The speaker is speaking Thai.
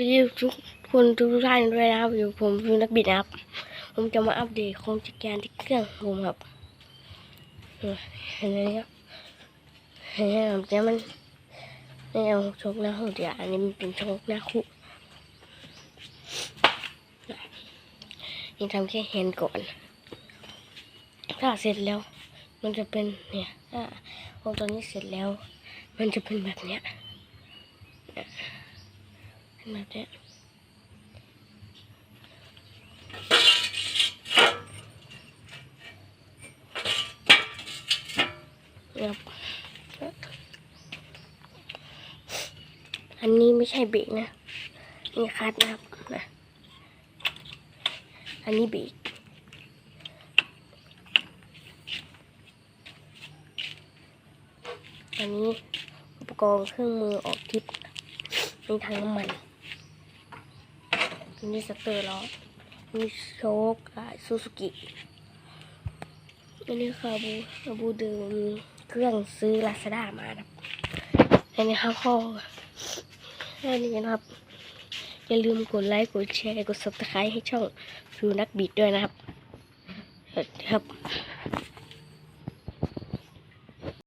วัสดีทุกคนทุกท่านด้วยนะครับอยู่ผมคือนักบิดนะครับ ผมจะมาอัปเดตโครงจักรยานที่เครื่องผมครับเห็นไหมครับเห็นไหมครับแต่มันไม่เอาชกหน้าคู่เดียวอันนี้มันเป็นชกหน้าคู่ยังทำแค่เห็นก่อน ถ้าเสร็จแล้ว มันจะเป็นเนี่ยถ้าพอตอนนี้เสร็จแล้ว มันจะเป็นแบบเนี้ย เนี่ยเป็นแบบเนี้อันนี้ไม่ใช่เบรกนะ นี่คัดนะครับนะ อันนี้เบรกอันนี้อุปกรณ์เครื่องมือออกทริปมีถังน้ำมัน มีสเตอร์ล้อมีโชคซูซูกิอันนี้คาบูคาบูเดิมเครื่องซื้อลาซาด้ามานะครับอันนี้ครับพ่ออันนี้นะครับ อย่าลืมกดไลค์ กดแชร์ กด subscribe ให้ช่องฟิวนักบิดด้วยนะครับ ครับ